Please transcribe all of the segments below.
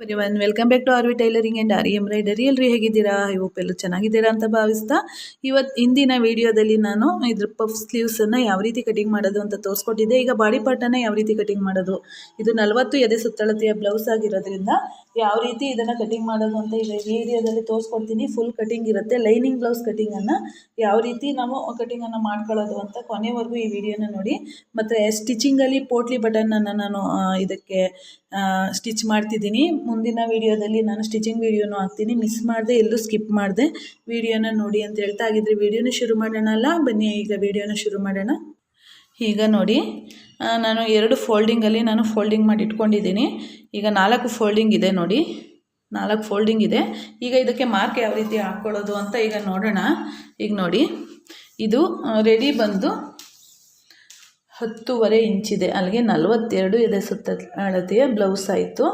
One welcome back to R V tailoring and R embroidery ಎಲ್ಲರೂ ಹೇಗಿದ್ದೀರಾ? I hope ಎಲ್ಲ ಚೆನ್ನಾಗಿದ್ದೀರಾ ಅಂತ ಭಾವಿಸ್ತಾ. ಇವತ್ತು ಇಂದಿನ ವಿಡಿಯೋದಲ್ಲಿ ನಾನು ಇದ್ರ ಪಫ್ ಸ್ಲೀವ್ಸನ್ನು ಯಾವ ರೀತಿ ಕಟಿಂಗ್ ಮಾಡೋದು ಅಂತ ತೋರಿಸ್ಕೊಟ್ಟಿದ್ದೆ. ಈಗ ಬಾಡಿ ಪಾರ್ಟನ್ನು ಯಾವ ರೀತಿ ಕಟಿಂಗ್ ಮಾಡೋದು? ಇದು ನಲವತ್ತು ಎದೆ ಸುತ್ತಳತೆಯ ಬ್ಲೌಸ್ ಆಗಿರೋದ್ರಿಂದ ಯಾವ ರೀತಿ ಇದನ್ನು ಕಟಿಂಗ್ ಮಾಡೋದು ಅಂತ ಈಗ ವಿಡಿಯೋದಲ್ಲಿ ತೋರಿಸ್ಕೊಡ್ತೀನಿ. ಫುಲ್ ಕಟಿಂಗ್ ಇರುತ್ತೆ. ಲೈನಿಂಗ್ ಬ್ಲೌಸ್ ಕಟಿಂಗನ್ನು ಯಾವ ರೀತಿ ನಾವು ಕಟಿಂಗನ್ನು ಮಾಡ್ಕೊಳ್ಳೋದು ಅಂತ ಕೊನೆವರೆಗೂ ಈ ವಿಡಿಯೋನ ನೋಡಿ. ಮತ್ತು ಸ್ಟಿಚಿಂಗಲ್ಲಿ ಪೋಟ್ಲಿ ಬಟನನ್ನು ನಾನು ಇದಕ್ಕೆ ಸ್ಟಿಚ್ ಮಾಡ್ತಿದ್ದೀನಿ. ಮುಂದಿನ ವಿಡಿಯೋದಲ್ಲಿ ನಾನು ಸ್ಟಿಚಿಂಗ್ ವಿಡಿಯೋನು ಹಾಕ್ತೀನಿ. ಮಿಸ್ ಮಾಡಿದೆ, ಎಲ್ಲೂ ಸ್ಕಿಪ್ ಮಾಡಿದೆ. ವಿಡಿಯೋನ ನೋಡಿ ಅಂತ ಹೇಳ್ತಾ ಹಾಗಿದ್ರೆ ವಿಡಿಯೋನ ಶುರು ಮಾಡೋಣ ಅಲ್ಲ? ಬನ್ನಿ, ಈಗ ವಿಡಿಯೋನ ಶುರು ಮಾಡೋಣ. ಈಗ ನೋಡಿ ನಾನು ಎರಡು ಫೋಲ್ಡಿಂಗಲ್ಲಿ ನಾನು ಫೋಲ್ಡಿಂಗ್ ಮಾಡಿ ಇಟ್ಕೊಂಡಿದ್ದೀನಿ ಈಗ ನಾಲ್ಕು ಫೋಲ್ಡಿಂಗ್ ಇದೆ ನೋಡಿ. ನಾಲ್ಕು ಫೋಲ್ಡಿಂಗ್ ಇದೆ. ಈಗ ಇದಕ್ಕೆ ಮಾರ್ಕ್ ಯಾವ ರೀತಿ ಹಾಕ್ಕೊಳ್ಳೋದು ಅಂತ ಈಗ ನೋಡೋಣ. ಈಗ ನೋಡಿ, ಇದು ರೆಡಿ ಬಂದು ಹತ್ತೂವರೆ ಇಂಚಿದೆ. ಅಲ್ಲಿಗೆ ನಲವತ್ತೆರಡು ಎದೆ ಸುತ್ತ ಅಳತೆಯ ಬ್ಲೌಸ್ ಆಯಿತು.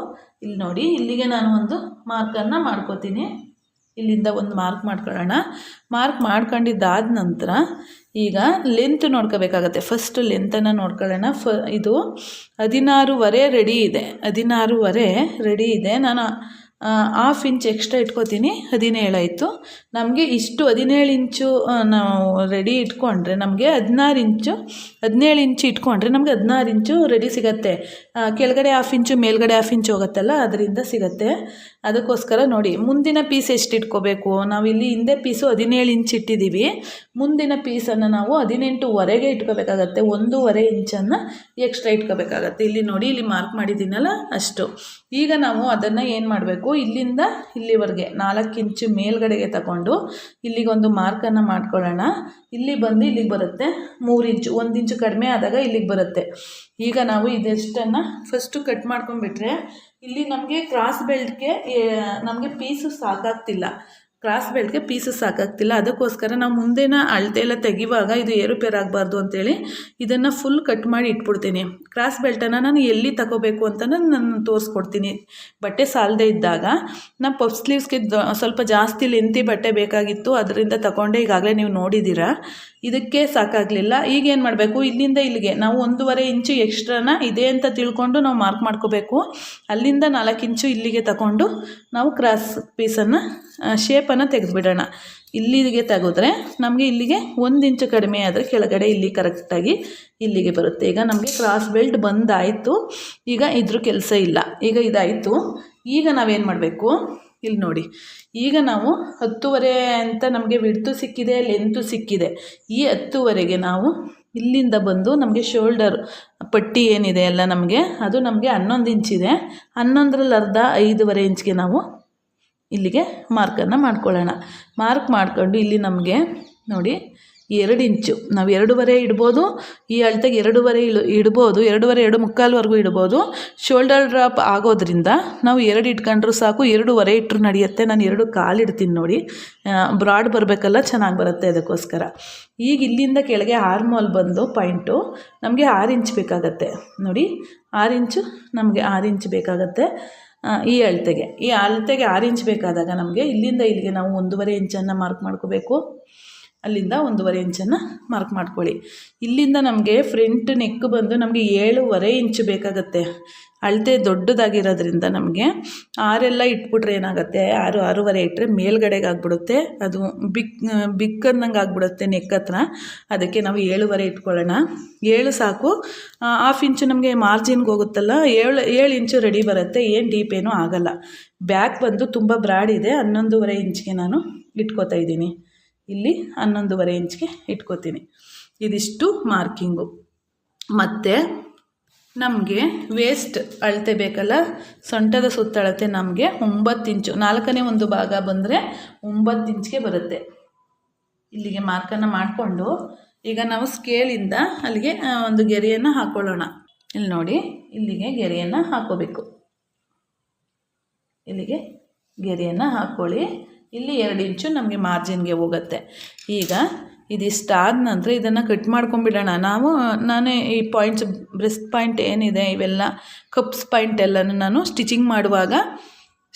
ಇಲ್ಲಿ ನೋಡಿ, ಇಲ್ಲಿಗೆ ನಾನು ಒಂದು ಮಾರ್ಕನ್ನು ಮಾಡ್ಕೋತೀನಿ. ಇಲ್ಲಿಂದ ಒಂದು ಮಾರ್ಕ್ ಮಾಡ್ಕೊಳ್ಳೋಣ. ಮಾರ್ಕ್ ಮಾಡ್ಕೊಂಡಿದ್ದಾದ ನಂತರ ಈಗ ಲೆಂತ್ ನೋಡ್ಕೋಬೇಕಾಗತ್ತೆ. ಫಸ್ಟ್ ಲೆಂತನ್ನು ನೋಡ್ಕೊಳ್ಳೋಣ. ಫ ಇದು ಹದಿನಾರೂವರೆ ರೆಡಿ ಇದೆ. ಹದಿನಾರೂವರೆ ರೆಡಿ ಇದೆ. ನಾನು ಹಾಫ್ ಇಂಚ್ ಎಕ್ಸ್ಟ್ರಾ ಇಟ್ಕೋತೀನಿ, ಹದಿನೇಳು ಆಯಿತು. ನಮಗೆ ಇಷ್ಟು ಹದಿನೇಳು ಇಂಚು ನಾವು ರೆಡಿ ಇಟ್ಕೊಂಡ್ರೆ ನಮಗೆ ಹದಿನಾರು ಇಂಚು, ಹದಿನೇಳು ಇಂಚು ಇಟ್ಕೊಂಡ್ರೆ ನಮಗೆ ಹದಿನಾರು ಇಂಚು ರೆಡಿ ಸಿಗತ್ತೆ. ಕೆಳಗಡೆ ಹಾಫ್ ಇಂಚು ಮೇಲ್ಗಡೆ ಹಾಫ್ ಇಂಚು ಹೋಗುತ್ತಲ್ಲ, ಅದರಿಂದ ಸಿಗತ್ತೆ. ಅದಕ್ಕೋಸ್ಕರ ನೋಡಿ, ಮುಂದಿನ ಪೀಸ್ ಎಷ್ಟು ಇಟ್ಕೋಬೇಕು? ನಾವಿಲ್ಲಿ ಹಿಂದೆ ಪೀಸು ಹದಿನೇಳು ಇಂಚ್ ಇಟ್ಟಿದ್ದೀವಿ ಮುಂದಿನ ಪೀಸನ್ನು ನಾವು ಹದಿನೆಂಟುವರೆಗೆ ಇಟ್ಕೋಬೇಕಾಗತ್ತೆ, ಒಂದೂವರೆ ಇಂಚನ್ನು ಎಕ್ಸ್ಟ್ರಾ ಇಟ್ಕೋಬೇಕಾಗತ್ತೆ. ಇಲ್ಲಿ ನೋಡಿ, ಇಲ್ಲಿ ಮಾರ್ಕ್ ಮಾಡಿದ್ದೀನಲ್ಲ, ಅಷ್ಟು. ಈಗ ನಾವು ಅದನ್ನು ಏನು ಮಾಡಬೇಕು? ಇಲ್ಲಿಂದ ಇಲ್ಲಿವರೆಗೆ ನಾಲ್ಕು ಇಂಚು ಮೇಲ್ಗಡೆಗೆ ತಗೊಂಡು ಇಲ್ಲಿಗೊಂದು ಮಾರ್ಕನ್ನು ಮಾಡ್ಕೊಳ್ಳೋಣ. ಇಲ್ಲಿ ಬಂದು ಇಲ್ಲಿಗೆ ಬರುತ್ತೆ. ಮೂರು ಇಂಚು, ಒಂದು ಇಂಚು ಕಡಿಮೆ ಆದಾಗ ಇಲ್ಲಿಗೆ ಬರುತ್ತೆ. ಈಗ ನಾವು ಇದೆಷ್ಟನ್ನು ಫಸ್ಟು ಕಟ್ ಮಾಡ್ಕೊಂಡ್ಬಿಟ್ರೆ, ಇಲ್ಲಿ ನಮಗೆ ಕ್ರಾಸ್ ಬೆಲ್ಟ್ಗೆ ನಮಗೆ ಪೀಸು ಸಾಕಾಗ್ತಿಲ್ಲ. ಕ್ರಾಸ್ ಬೆಲ್ಟ್ಗೆ ಪೀಸಸ್ ಸಾಕಾಗ್ತಿಲ್ಲ ಅದಕ್ಕೋಸ್ಕರ ನಾವು ಮುಂದೆನ ಅಳತೆ ಎಲ್ಲ ತೆಗಿವಾಗ ಇದು ಏರುಪೇರು ಆಗಬಾರ್ದು ಅಂತೇಳಿ ಇದನ್ನು ಫುಲ್ ಕಟ್ ಮಾಡಿ ಇಟ್ಬಿಡ್ತೀನಿ. ಕ್ರಾಸ್ ಬೆಲ್ಟನ್ನು ನಾನು ಎಲ್ಲಿ ತಗೋಬೇಕು ಅಂತ ನಾನು ತೋರಿಸ್ಕೊಡ್ತೀನಿ. ಬಟ್ಟೆ ಸಾಲದೇ ಇದ್ದಾಗ ನಾನು ಪಫ್ ಸ್ಲೀವ್ಸ್ಗೆ ಸ್ವಲ್ಪ ಜಾಸ್ತಿ ಲೆಂತಿ ಬಟ್ಟೆ ಬೇಕಾಗಿತ್ತು, ಅದರಿಂದ ತಗೊಂಡೆ ಈಗಾಗಲೇ ನೀವು ನೋಡಿದ್ದೀರಾ ಇದಕ್ಕೆ ಸಾಕಾಗಲಿಲ್ಲ. ಈಗ ಏನು ಮಾಡಬೇಕು? ಇಲ್ಲಿಂದ ಇಲ್ಲಿಗೆ. ನಾವು ಒಂದೂವರೆ ಇಂಚು ಎಕ್ಸ್ಟ್ರಾನ ಇದೆ ಅಂತ ತಿಳ್ಕೊಂಡು ನಾವು ಮಾರ್ಕ್ ಮಾಡ್ಕೋಬೇಕು. ಅಲ್ಲಿಂದ ನಾಲ್ಕು ಇಂಚು ಇಲ್ಲಿಗೆ ತಗೊಂಡು ನಾವು ಕ್ರಾಸ್ ಪೀಸನ್ನು ಶೇಪನ್ನು ತೆಗೆದುಬಿಡೋಣ. ಇಲ್ಲಿಗೆ ತೆಗೆದ್ರೆ ನಮಗೆ ಇಲ್ಲಿಗೆ ಒಂದು ಇಂಚು ಕಡಿಮೆ ಆದರೆ ಕೆಳಗಡೆ ಇಲ್ಲಿ ಕರೆಕ್ಟಾಗಿ ಇಲ್ಲಿಗೆ ಬರುತ್ತೆ. ಈಗ ನಮಗೆ ಕ್ರಾಸ್ ಬೆಲ್ಟ್ ಬಂದಾಯಿತು. ಈಗ ಇದ್ರ ಕೆಲಸ ಇಲ್ಲ. ಈಗ ಇದಾಯಿತು. ಈಗ ನಾವೇನು ಮಾಡಬೇಕು? ಇಲ್ಲಿ ನೋಡಿ. ಈಗ ನಾವು ಹತ್ತುವರೆ ಅಂತ ನಮಗೆ ವಿಡ್ತು ಸಿಕ್ಕಿದೆ ಲೆಂತು ಸಿಕ್ಕಿದೆ. ಈ ಹತ್ತುವರೆಗೆ ನಾವು ಇಲ್ಲಿಂದ ಬಂದು ನಮಗೆ ಶೋಲ್ಡರ್ ಪಟ್ಟಿ ಏನಿದೆ ಎಲ್ಲ ನಮಗೆ, ಅದು ನಮಗೆ ಹನ್ನೊಂದು ಇಂಚಿದೆ ಹನ್ನೊಂದರಲ್ಲಿ ಅರ್ಧ ಐದೂವರೆ ಇಂಚ್ಗೆ ನಾವು ಇಲ್ಲಿಗೆ ಮಾರ್ಕನ್ನು ಮಾಡ್ಕೊಳ್ಳೋಣ. ಮಾರ್ಕ್ ಮಾಡಿಕೊಂಡು ಇಲ್ಲಿ ನಮಗೆ ನೋಡಿ ಎರಡು ಇಂಚು. ನಾವು ಎರಡೂವರೆ ಇಡ್ಬೋದು, ಈ ಅಳತೆಗೆ ಎರಡೂವರೆ ಇಳು, ಇಡ್ಬೋದು, ಎರಡೂವರೆ ಎರಡು ಮುಕ್ಕಾಲ್ವರೆಗೂ ಇಡ್ಬೋದು. ಶೋಲ್ಡರ್ ಡ್ರಾಪ್ ಆಗೋದ್ರಿಂದ ನಾವು ಎರಡು ಇಟ್ಕೊಂಡ್ರೂ ಸಾಕು, ಎರಡೂವರೆ ಇಟ್ಟರು ನಡೆಯುತ್ತೆ. ನಾನು ಎರಡು ಕಾಲು ಇಡ್ತೀನಿ ನೋಡಿ. ಬ್ರಾಡ್ ಬರಬೇಕಲ್ಲ, ಚೆನ್ನಾಗಿ ಬರುತ್ತೆ ಅದಕ್ಕೋಸ್ಕರ. ಈಗ ಇಲ್ಲಿಂದ ಕೆಳಗೆ ಆರ್ಮೋಲ್ ಬಂದು ಪಾಯಿಂಟು ನಮಗೆ ಆರು ಇಂಚ್ ಬೇಕಾಗತ್ತೆ. ನೋಡಿ, ಆರು ಇಂಚು ನಮಗೆ ಆರು ಇಂಚ್ ಬೇಕಾಗತ್ತೆ ಈ ಅಳತೆಗೆ. ಈ ಅಳತೆಗೆ ಆರು ಇಂಚ್ ಬೇಕಾದಾಗ ನಮಗೆ ಇಲ್ಲಿಂದ ಇಲ್ಲಿಗೆ ನಾವು ಒಂದೂವರೆ ಇಂಚನ್ನು ಮಾರ್ಕ್ ಮಾಡ್ಕೋಬೇಕು. ಅಲ್ಲಿಂದ ಒಂದೂವರೆ ಇಂಚನ್ನು ಮಾರ್ಕ್ ಮಾಡ್ಕೊಳ್ಳಿ. ಇಲ್ಲಿಂದ ನಮಗೆ ಫ್ರಂಟ್ ನೆಕ್ ಬಂದು ನಮಗೆ ಏಳುವರೆ ಇಂಚು ಬೇಕಾಗತ್ತೆ. ಅಳತೆ ದೊಡ್ಡದಾಗಿರೋದ್ರಿಂದ ನಮಗೆ ಆರೆಲ್ಲ ಇಟ್ಬಿಟ್ರೆ ಏನಾಗುತ್ತೆ? ಆರು, ಆರೂವರೆ ಇಟ್ಟರೆ ಮೇಲ್ಗಡೆಗೆ ಆಗ್ಬಿಡುತ್ತೆ. ಅದು ಬಿಕ್ ಬಿಕ್ ಅನ್ನಂಗೆ ಆಗ್ಬಿಡುತ್ತೆ ನೆಕ್ ಹತ್ರ. ಅದಕ್ಕೆ ನಾವು ಏಳುವರೆ ಇಟ್ಕೊಳ್ಳೋಣ. ಏಳು ಸಾಕು. ಹಾಫ್ ಇಂಚು ನಮಗೆ ಮಾರ್ಜಿನ್ಗೆ ಹೋಗುತ್ತಲ್ಲ? ಏಳು ಏಳು ಇಂಚು ರೆಡಿ ಬರುತ್ತೆ. ಏನು ಡೀಪ್ ಏನೂ ಆಗಲ್ಲ. ಬ್ಯಾಕ್ ಬಂದು ತುಂಬ ಬ್ರಾಡ್ ಇದೆ. ಹನ್ನೊಂದೂವರೆ ಇಂಚಿಗೆ ನಾನು ಇಟ್ಕೋತಾ ಇದ್ದೀನಿ. ಇಲ್ಲಿ ಹನ್ನೊಂದುವರೆ ಇಂಚ್ಗೆ ಇಟ್ಕೋತೀನಿ. ಇದಿಷ್ಟು ಮಾರ್ಕಿಂಗು. ಮತ್ತು ನಮಗೆ ವೇಸ್ಟ್ ಅಳತೆ ಬೇಕಲ್ಲ, ಸೊಂಟದ ಸುತ್ತಳತೆ ನಮಗೆ ಒಂಬತ್ತು ಇಂಚು, ನಾಲ್ಕನೇ ಒಂದು ಭಾಗ ಬಂದರೆ ಒಂಬತ್ತು ಇಂಚ್ಗೆ ಬರುತ್ತೆ. ಇಲ್ಲಿಗೆ ಮಾರ್ಕನ್ನು ಮಾಡಿಕೊಂಡು, ಈಗ ನಾವು ಸ್ಕೇಲಿಂದ ಅಲ್ಲಿಗೆ ಒಂದು ಗೆರೆಯನ್ನು ಹಾಕ್ಕೊಳ್ಳೋಣ ಇಲ್ಲಿ ನೋಡಿ, ಇಲ್ಲಿಗೆ ಗೆರೆಯನ್ನು ಹಾಕೋಬೇಕು. ಇಲ್ಲಿಗೆ ಗೆರೆಯನ್ನು ಹಾಕ್ಕೊಳ್ಳಿ ಇಲ್ಲಿ ಎರಡು ಇಂಚು ನಮಗೆ ಮಾರ್ಜಿನ್ಗೆ ಹೋಗುತ್ತೆ. ಈಗ ಇದಿಷ್ಟಾದ ನಂತರ ಇದನ್ನು ಕಟ್ ಮಾಡ್ಕೊಂಬಿಡೋಣ. ನಾವು, ನಾನೇ ಈ ಪಾಯಿಂಟ್ಸ್ ಬ್ರೆಸ್ಟ್ ಪಾಯಿಂಟ್ ಏನಿದೆ, ಇವೆಲ್ಲ ಕಪ್ಸ್ ಪಾಯಿಂಟ್ ಎಲ್ಲನೂ ನಾನು ಸ್ಟಿಚಿಂಗ್ ಮಾಡುವಾಗ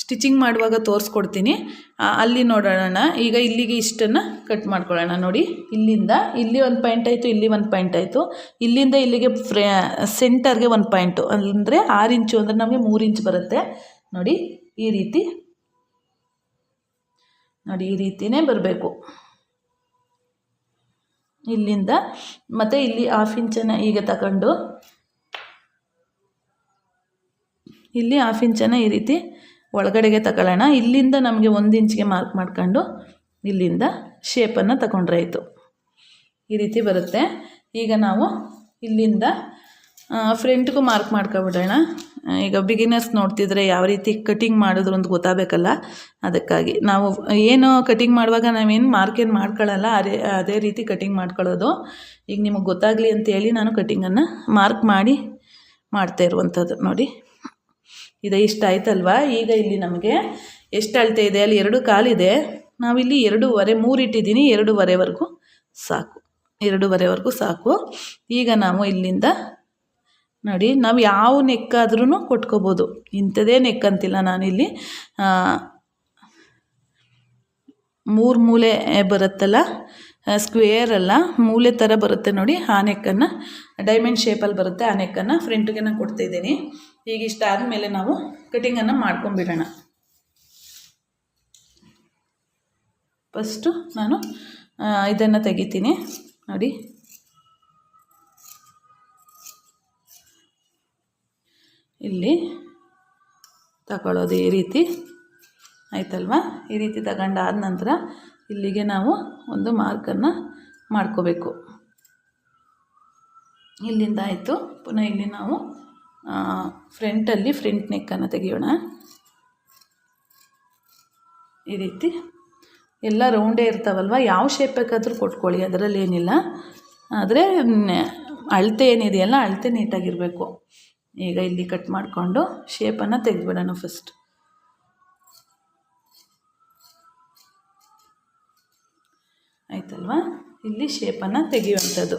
ಸ್ಟಿಚಿಂಗ್ ಮಾಡುವಾಗ ತೋರಿಸ್ಕೊಡ್ತೀನಿ. ಅಲ್ಲಿ ನೋಡೋಣ. ಈಗ ಇಲ್ಲಿಗೆ ಇಷ್ಟನ್ನು ಕಟ್ ಮಾಡ್ಕೊಳ್ಳೋಣ. ನೋಡಿ, ಇಲ್ಲಿಂದ ಇಲ್ಲಿ ಒಂದು ಪಾಯಿಂಟ್ ಆಯಿತು, ಇಲ್ಲಿ ಒಂದು ಪಾಯಿಂಟ್ ಆಯಿತು. ಇಲ್ಲಿಂದ ಇಲ್ಲಿಗೆ ಫ್ರೇ ಸೆಂಟರ್ಗೆ ಒಂದು ಪಾಯಿಂಟು ಅಂದರೆ ಆರು ಇಂಚು ಅಂದರೆ ನಮಗೆ ಮೂರು ಇಂಚ್ ಬರುತ್ತೆ. ನೋಡಿ, ಈ ರೀತಿ ನೋಡಿ, ಈ ರೀತಿಯೇ ಬರಬೇಕು. ಇಲ್ಲಿಂದ ಮತ್ತೆ ಇಲ್ಲಿ ಹಾಫ್ ಇಂಚನ್ನು ಈಗ ತಗೊಂಡು ಇಲ್ಲಿ ಹಾಫ್ ಇಂಚನ್ನು ಈ ರೀತಿ ಒಳಗಡೆಗೆ ತಗೊಳ್ಳೋಣ. ಇಲ್ಲಿಂದ ನಮಗೆ ಒಂದು ಇಂಚಿಗೆ ಮಾರ್ಕ್ ಮಾಡ್ಕೊಂಡು ಇಲ್ಲಿಂದ ಶೇಪನ್ನು ತಗೊಂಡ್ರೆ ಆಯಿತು. ಈ ರೀತಿ ಬರುತ್ತೆ. ಈಗ ನಾವು ಇಲ್ಲಿಂದ ಫ್ರಂಟ್ಗೂ ಮಾರ್ಕ್ ಮಾಡ್ಕೊಬಿಡೋಣ. ಈಗ ಬಿಗಿನರ್ಸ್ ನೋಡ್ತಿದ್ರೆ ಯಾವ ರೀತಿ ಕಟಿಂಗ್ ಮಾಡಿದ್ರು ಅಂತ ಗೊತ್ತಾಗಬೇಕಲ್ಲ. ಅದಕ್ಕಾಗಿ ನಾವು ಏನು ಕಟಿಂಗ್ ಮಾಡುವಾಗ ನಾವೇನು ಮಾರ್ಕ್ ಏನು ಮಾಡ್ಕೊಳ್ಳಲ್ಲ ಅದೇ ಅದೇ ರೀತಿ ಕಟಿಂಗ್ ಮಾಡ್ಕೊಳ್ಳೋದು. ಈಗ ನಿಮಗೆ ಗೊತ್ತಾಗಲಿ ಅಂತೇಳಿ ನಾನು ಕಟಿಂಗನ್ನು ಮಾರ್ಕ್ ಮಾಡಿ ಮಾಡ್ತಾ ಇರುವಂಥದ್ದು ನೋಡಿ. ಇದು ಇಷ್ಟ ಆಯ್ತಲ್ವಾ? ಈಗ ಇಲ್ಲಿ ನಮಗೆ ಎಷ್ಟು ಅಳತೆ ಇದೆ? ಅಲ್ಲಿ ಎರಡು ಕಾಲಿದೆ. ನಾವಿಲ್ಲಿ ಎರಡೂವರೆ ಮೂರು ಇಟ್ಟಿದ್ದೀನಿ ಎರಡೂವರೆವರೆಗೂ ಸಾಕು. ಎರಡೂವರೆವರೆಗೂ ಸಾಕು. ಈಗ ನಾವು ಇಲ್ಲಿಂದ ನೋಡಿ, ನಾವು ಯಾವ ನೆಕ್ಕಾದ್ರೂ ಕೊಟ್ಕೋಬೋದು. ಇಂಥದೇ ನೆಕ್ ಅಂತಿಲ್ಲ ನಾನಿಲ್ಲಿ. ಮೂರು ಮೂಲೆ ಬರುತ್ತಲ್ಲ ಸ್ಕ್ವೇರ್ ಅಲ್ಲ, ಮೂಲೆ ಥರ ಬರುತ್ತೆ ನೋಡಿ ಆ ನೆಕ್ಕನ್ನು. ಡೈಮಂಡ್ ಶೇಪಲ್ಲಿ ಬರುತ್ತೆ ಆ ನೆಕ್ಕನ್ನು. ಫ್ರಂಟ್ಗೆ ನಾನು ಕೊಡ್ತಾಯಿದ್ದೀನಿ ಈಗ ಇಷ್ಟ ಆದಮೇಲೆ ನಾವು ಕಟಿಂಗನ್ನು ಮಾಡ್ಕೊಂಬಿಡೋಣ ಫಸ್ಟು ನಾನು ಇದನ್ನು ತೆಗಿತೀನಿ. ನೋಡಿ. ಇಲ್ಲಿ ತಗೊಳ್ಳೋದು ಈ ರೀತಿ. ಆಯ್ತಲ್ವ? ಈ ರೀತಿ ತಗೊಂಡಾದ ನಂತರ ಇಲ್ಲಿಗೆ ನಾವು ಒಂದು ಮಾರ್ಕನ್ನು ಮಾಡ್ಕೋಬೇಕು. ಇಲ್ಲಿಂದ ಆಯಿತು. ಪುನಃ ಇಲ್ಲಿ ನಾವು ಫ್ರಂಟಲ್ಲಿ ಫ್ರಂಟ್ ನೆಕ್ಕನ್ನು ತೆಗೆಯೋಣ. ಈ ರೀತಿ. ಎಲ್ಲ ರೌಂಡೇ ಇರ್ತಾವಲ್ವ? ಯಾವ ಶೇಪ್ ಬೇಕಾದರೂ ಕೊಟ್ಕೊಳ್ಳಿ, ಅದರಲ್ಲಿ ಏನಿಲ್ಲ. ಆದರೆ ಅಳತೆ ಏನಿದೆಯಲ್ಲ, ಅಳತೆ ನೀಟಾಗಿರಬೇಕು ಈಗ ಇಲ್ಲಿ ಕಟ್ ಮಾಡಿಕೊಂಡು ಶೇಪನ್ನು ತೆಗೆದುಬಿಡೋಣ ಫಸ್ಟ್ ಆಯ್ತಲ್ವಾ? ಇಲ್ಲಿ ಶೇಪನ್ನು ತೆಗೆಯುವಂಥದ್ದು.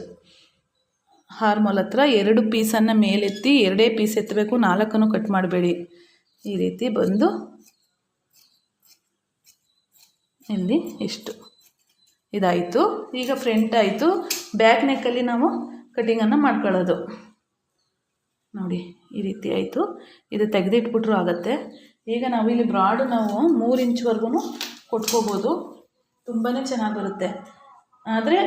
ಹಾರ್ಮೋಲ್ ಹತ್ರ ಎರಡು ಪೀಸನ್ನು ಮೇಲೆತ್ತಿ ಎರಡೇ ಪೀಸ್ ಎತ್ತಬೇಕು, ನಾಲ್ಕನ್ನು ಕಟ್ ಮಾಡಬೇಡಿ. ಈ ರೀತಿ ಬಂದು ಇಲ್ಲಿ ಇಷ್ಟು. ಇದಾಯಿತು. ಈಗ ಫ್ರಂಟ್ ಆಯಿತು. ಬ್ಯಾಕ್ ನೆಕ್ಕಲ್ಲಿ ನಾವು ಕಟಿಂಗನ್ನು ಮಾಡ್ಕೊಳ್ಳೋದು. ನೋಡಿ, ಈ ರೀತಿ ಆಯಿತು. ಇದು ತೆಗೆದಿಟ್ಬಿಟ್ರು ಆಗುತ್ತೆ. ಈಗ ನಾವು ಇಲ್ಲಿ ಬ್ರಾಡು ನಾವು ಮೂರು ಇಂಚ್ವರೆಗೂ ಕೊಟ್ಕೋಬೋದು. ತುಂಬಾ ಚೆನ್ನಾಗಿ ಬರುತ್ತೆ. ಆದರೆ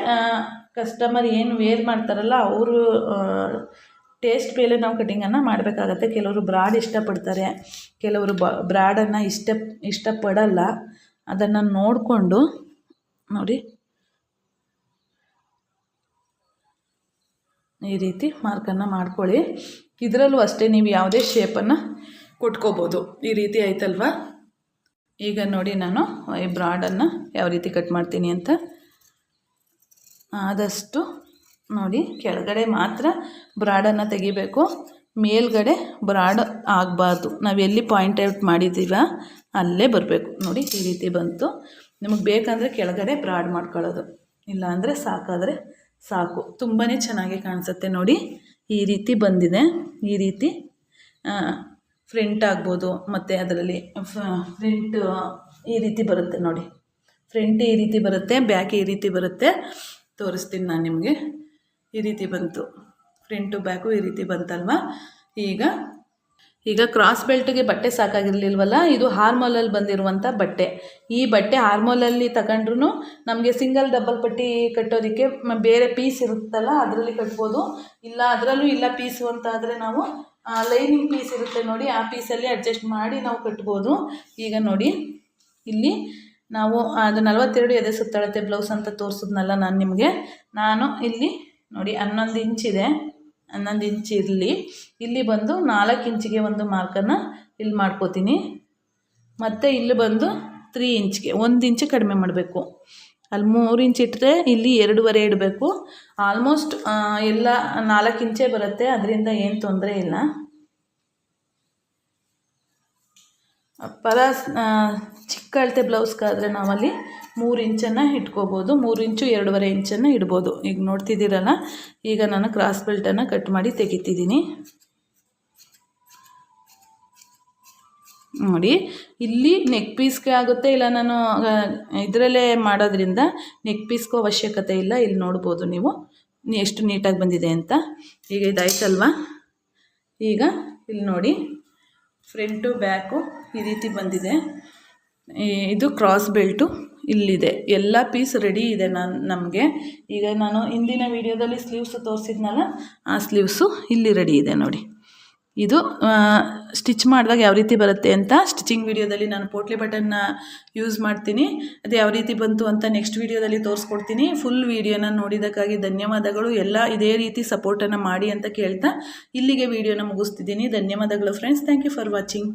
ಕಸ್ಟಮರ್ ಏನು ವೇರ್ ಮಾಡ್ತಾರಲ್ಲ, ಅವರು ಟೇಸ್ಟ್ ಮೇಲೆ ನಾವು ಕಟಿಂಗನ್ನು ಮಾಡಬೇಕಾಗತ್ತೆ. ಕೆಲವರು ಬ್ರಾಡ್ ಇಷ್ಟಪಡ್ತಾರೆ. ಕೆಲವರು ಬ ಬ್ರಾಡನ್ನು ಇಷ್ಟ, ಇಷ್ಟಪಡಲ್ಲ. ಅದನ್ನು ನೋಡಿಕೊಂಡು, ನೋಡಿ. ಈ ರೀತಿ ಮಾರ್ಕನ್ನು ಮಾಡ್ಕೊಳ್ಳಿ. ಇದರಲ್ಲೂ ಅಷ್ಟೇ ನೀವು ಯಾವುದೇ ಶೇಪನ್ನು ಕೊಟ್ಕೋಬೋದು. ಈ ರೀತಿ ಆಯ್ತಲ್ವಾ? ಈಗ ನೋಡಿ ನಾನು ಈ ಬ್ರಾಡನ್ನು ಯಾವ ರೀತಿ ಕಟ್ ಮಾಡ್ತೀನಿ ಅಂತ. ಆದಷ್ಟು ನೋಡಿ ಕೆಳಗಡೆ ಮಾತ್ರ ಬ್ರಾಡನ್ನು ತೆಗಿಬೇಕು. ಮೇಲ್ಗಡೆ ಬ್ರಾಡ್ ಆಗಬಾರ್ದು. ನಾವು ಎಲ್ಲಿ ಪಾಯಿಂಟ್ ಔಟ್ ಮಾಡಿದ್ದೀವ ಅಲ್ಲೇ ಬರಬೇಕು. ನೋಡಿ ಈ ರೀತಿ ಬಂತು. ನಿಮಗೆ ಬೇಕಂದರೆ ಕೆಳಗಡೆ ಬ್ರಾಡ್ ಮಾಡ್ಕೊಳ್ಳೋದು. ಇಲ್ಲ ಅಂದರೆ ಸಾಕಾದರೆ ಸಾಕು. ತುಂಬಾ ಚೆನ್ನಾಗಿ ಕಾಣಿಸುತ್ತೆ ನೋಡಿ. ಈ ರೀತಿ ಬಂದಿದೆ. ಈ ರೀತಿ ಫ್ರಂಟ್ ಆಗ್ಬೋದು, ಮತ್ತು ಅದರಲ್ಲಿ ಫ್ರಂಟ್ ಈ ರೀತಿ ಬರುತ್ತೆ ನೋಡಿ. ಫ್ರಂಟ್ ಈ ರೀತಿ ಬರುತ್ತೆ ಬ್ಯಾಕ್ ಈ ರೀತಿ ಬರುತ್ತೆ. ತೋರಿಸ್ತೀನಿ ನಾನು ನಿಮಗೆ. ಈ ರೀತಿ ಬಂತು. ಫ್ರಂಟು ಬ್ಯಾಕು ಈ ರೀತಿ ಬಂತಲ್ವ? ಈಗ ಈಗ ಕ್ರಾಸ್ ಬೆಲ್ಟ್ಗೆ ಬಟ್ಟೆ ಸಾಕಾಗಿರಲಿಲ್ವಲ್ಲ, ಇದು ಹಾರ್ಮೋಲಲ್ಲಿ ಬಂದಿರುವಂಥ ಬಟ್ಟೆ. ಈ ಬಟ್ಟೆ ಹಾರ್ಮೋಲಲ್ಲಿ ತಗೊಂಡ್ರೂ ನಮಗೆ ಸಿಂಗಲ್ ಡಬಲ್ ಪಟ್ಟಿ ಕಟ್ಟೋದಕ್ಕೆ ಬೇರೆ ಪೀಸ್ ಇರುತ್ತಲ್ಲ, ಅದರಲ್ಲಿ ಕಟ್ಬೋದು. ಇಲ್ಲ ಅದರಲ್ಲೂ ಇಲ್ಲ ಪೀಸು ಅಂತ ಆದರೆ ನಾವು ಲೈನಿಂಗ್ ಪೀಸ್ ಇರುತ್ತೆ ನೋಡಿ, ಆ ಪೀಸಲ್ಲಿ ಅಡ್ಜಸ್ಟ್ ಮಾಡಿ ನಾವು ಕಟ್ಬೋದು. ಈಗ ನೋಡಿ, ಇಲ್ಲಿ ನಾವು ಅದು ನಲವತ್ತೆರಡು ಎದೆ ಸುತ್ತಳತೆ ಬ್ಲೌಸ್ ಅಂತ ತೋರಿಸಿದ್ನಲ್ಲ ನಾನು ನಿಮಗೆ. ನಾನು ಇಲ್ಲಿ ನೋಡಿ ಹನ್ನೊಂದು ಇಂಚಿದೆ ಹನ್ನೊಂದು ಇಂಚ್ ಇರಲಿ. ಇಲ್ಲಿ ಬಂದು ನಾಲ್ಕು ಇಂಚಿಗೆ ಒಂದು ಮಾರ್ಕನ್ನು ಇಲ್ಲಿ ಮಾಡ್ಕೋತೀನಿ. ಮತ್ತು ಇಲ್ಲಿ ಬಂದು ತ್ರೀ ಇಂಚ್ಗೆ, ಒಂದು ಇಂಚು ಕಡಿಮೆ ಮಾಡಬೇಕು. ಅಲ್ಲಿ ಮೂರು ಇಂಚ್ ಇಟ್ಟರೆ ಇಲ್ಲಿ ಎರಡೂವರೆ ಇಡಬೇಕು. ಆಲ್ಮೋಸ್ಟ್ ಎಲ್ಲ ನಾಲ್ಕು ಇಂಚೇ ಬರುತ್ತೆ, ಅದರಿಂದ ಏನು ತೊಂದರೆ ಇಲ್ಲ. ಪರ ಚಿಕ್ಕ ಅಳತೆ ಬ್ಲೌಸ್ಗಾದರೆ ನಾವಲ್ಲಿ ಮೂರು ಇಂಚನ್ನು ಇಟ್ಕೋಬೋದು, ಮೂರು ಇಂಚು ಎರಡೂವರೆ ಇಂಚನ್ನು ಇಡ್ಬೋದು. ಈಗ ನೋಡ್ತಿದ್ದೀರಲ್ಲ, ಈಗ ನಾನು ಕ್ರಾಸ್ ಬೆಲ್ಟನ್ನು ಕಟ್ ಮಾಡಿ ತೆಗಿತಿದ್ದೀನಿ. ನೋಡಿ, ಇಲ್ಲಿ ನೆಕ್ ಪೀಸ್ಗೆ ಆಗುತ್ತೆ ಇಲ್ಲ ನಾನು ಇದರಲ್ಲೇ ಮಾಡೋದ್ರಿಂದ ನೆಕ್ ಪೀಸ್ಗೂ ಅವಶ್ಯಕತೆ ಇಲ್ಲ. ಇಲ್ಲಿ ನೋಡ್ಬೋದು ನೀವು ಎಷ್ಟು ನೀಟಾಗಿ ಬಂದಿದೆ ಅಂತ. ಈಗ ಇದಾಯ್ತಲ್ವಾ? ಈಗ ಇಲ್ಲಿ ನೋಡಿ ಫ್ರಂಟು ಬ್ಯಾಕು ಈ ರೀತಿ ಬಂದಿದೆ. ಇದು ಕ್ರಾಸ್ ಬೆಲ್ಟು ಇಲ್ಲಿದೆ. ಎಲ್ಲ ಪೀಸ್ ರೆಡಿ ಇದೆ ನಾನು, ನಮಗೆ. ಈಗ ನಾನು ಹಿಂದಿನ ವೀಡಿಯೋದಲ್ಲಿ ಸ್ಲೀವ್ಸು ತೋರಿಸಿದ್ನಲ್ಲ, ಆ ಸ್ಲೀವ್ಸು ಇಲ್ಲಿ ರೆಡಿ ಇದೆ ನೋಡಿ. ಇದು ಸ್ಟಿಚ್ ಮಾಡಿದಾಗ ಯಾವ ರೀತಿ ಬರುತ್ತೆ ಅಂತ ಸ್ಟಿಚಿಂಗ್ ವೀಡಿಯೋದಲ್ಲಿ ನಾನು ಪೋಟ್ಲಿ ಬಟನ್ನ ಯೂಸ್ ಮಾಡ್ತೀನಿ. ಅದು ಯಾವ ರೀತಿ ಬಂತು ಅಂತ ನೆಕ್ಸ್ಟ್ ವಿಡಿಯೋದಲ್ಲಿ ತೋರಿಸ್ಕೊಡ್ತೀನಿ. ಫುಲ್ ವೀಡಿಯೋನ ನೋಡಿದ್ದಕ್ಕಾಗಿ ಧನ್ಯವಾದಗಳು. ಎಲ್ಲ ಇದೇ ರೀತಿ ಸಪೋರ್ಟನ್ನು ಮಾಡಿ ಅಂತ ಕೇಳ್ತಾ ಇಲ್ಲಿಗೆ ವೀಡಿಯೋನ ಮುಗಿಸ್ತಿದ್ದೀನಿ. ಧನ್ಯವಾದಗಳು friends thank you for watching